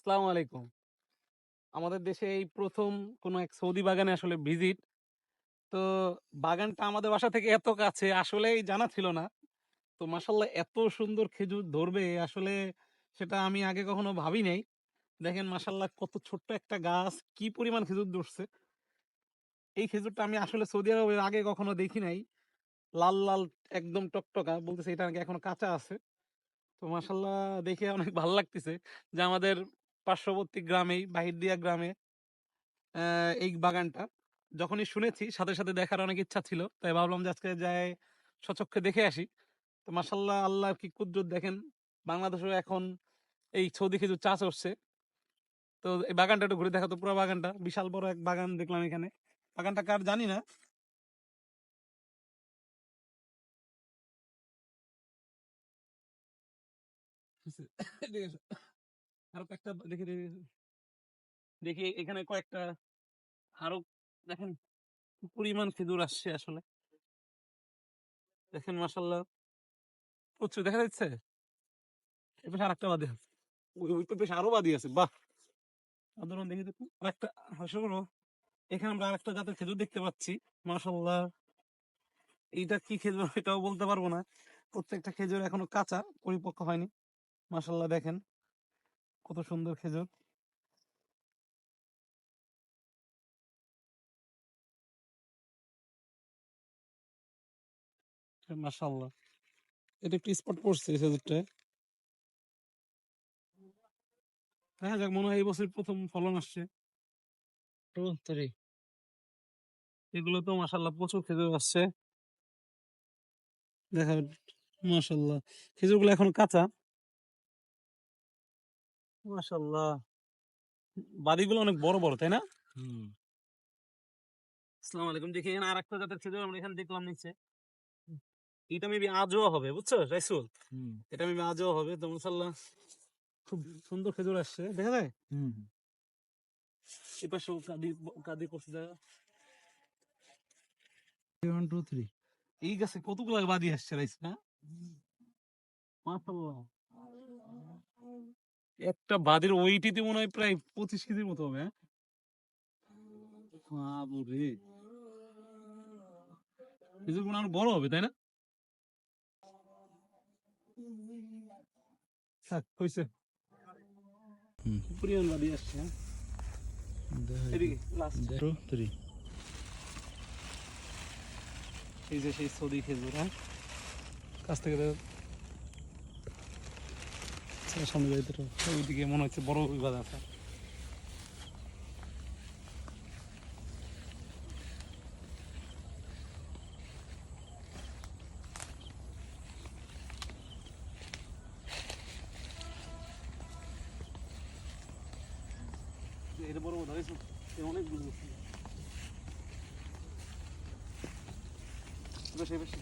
আসসালামু আলাইকুম। আমাদের দেশে এই প্রথম কোনো এক সৌদি বাগানে আসলে ভিজিট। তো বাগানটা আমাদের বাসা থেকে এত কাছে আসলেই জানা ছিল না। তো মাসাল্লাহ এত সুন্দর খেজুর ধরবে আসলে সেটা আমি আগে কখনো ভাবি নাই। দেখেন মাসাল্লাহ কত ছোট্ট একটা গাছ, কি পরিমাণ খেজুর ধরছে। এই খেজুরটা আমি আসলে সৌদি আরবের আগে কখনো দেখি নাই। লাল লাল, একদম টকটকা, বলতেছে এটা নাকি এখনও কাঁচা আছে। তো মাসাল্লাহ দেখে অনেক ভালো লাগতেছে যে আমাদের পার্শ্ববর্তী গ্রামেই, বাহিরদিয়া গ্রামে এই বাগানটা। যখনই শুনেছি, সাথে সাথে দেখার অনেক ইচ্ছা ছিল। তাই ভাবলাম যে আজকে যাই সচক্ষে দেখে আসি। তো মাসাল্লাহ আল্লাহ কি কুদরত দেখেন, বাংলাদেশেও এখন এই সৌদি খেজুর চাষ হচ্ছে। তো এই বাগানটা একটু ঘুরে দেখাতো পুরো বাগানটা, বিশাল বড় এক বাগান দেখলাম এখানে। বাগানটা কার জানি না। ঠিক এসো। আরও কয়েকটা দেখি দেখি এখানে কয়েকটা আরও দেখেন পরিমাণ খেজুর আসছে আসলে। দেখেন মাসাল্লাহ প্রচুর, দেখা যাচ্ছে? এ পাশে আরেকটা বাদে আছে। ওই পাশে আরও বাদি আছে, বাহ! সাধারণ দেখি দেখুন, আরেকটা হাসো এখানে আমরা আরেকটা জাতের খেজুর দেখতে পাচ্ছি মাসাল্লাহ এইটা কি খেজুর এটাও বলতে পারব না। প্রত্যেকটা খেজুর এখনও কাঁচা, পরিপক্ক হয়নি মাসাল্লাহ দেখেন। কত সুন্দর খেজুর। মাসাল্লাহ এটা একটু স্পট পড়ছে এই খেজুরটায় দেখা যাক মনে হয় এই বছর প্রথম ফলন আসছে। এগুলো তো মাসাল্লাহ প্রচুর খেজুর আসছে। দেখা মাসাল্লাহ খেজুরগুলো এখন কাঁচা। মাসাল্লাহ বাড়িগুলো অনেক বড় বড় তাই না? আসসালামু আলাইকুম দেখি এখানে আর একটা জাতের খেজুর আমরা এখানে দেখলাম নিচে। এটা মেবি আজও হবে বুঝছ? রাইসুল? এটা মেবি আজও হবে। তো মাসাল্লাহ খুব সুন্দর খেজুর আসছে দেখা যায়? এই পাশেও কাদি কাদি করছে ওয়ান টু থ্রি এই গাছে কতগুলো বাদি আসছে রাইস না মাশাআল্লাহ একটা বাদের ওইটিতে মনে হয় প্রায় পঁচিশ কেজির মতো হবে হ্যাঁ? বড় হবে তাই না? হয়েছে বাদি আসছে হ্যাঁ? এই যে সেই সৌদি খেজুর হ্যাঁ? কাছ থেকে দেখো। সামনে যাইতে ওইদিকে মনে হচ্ছে বড় বিবাদ আছে। এটা বড় কথা হয়েছে অনেকগুলো বেশি বেশি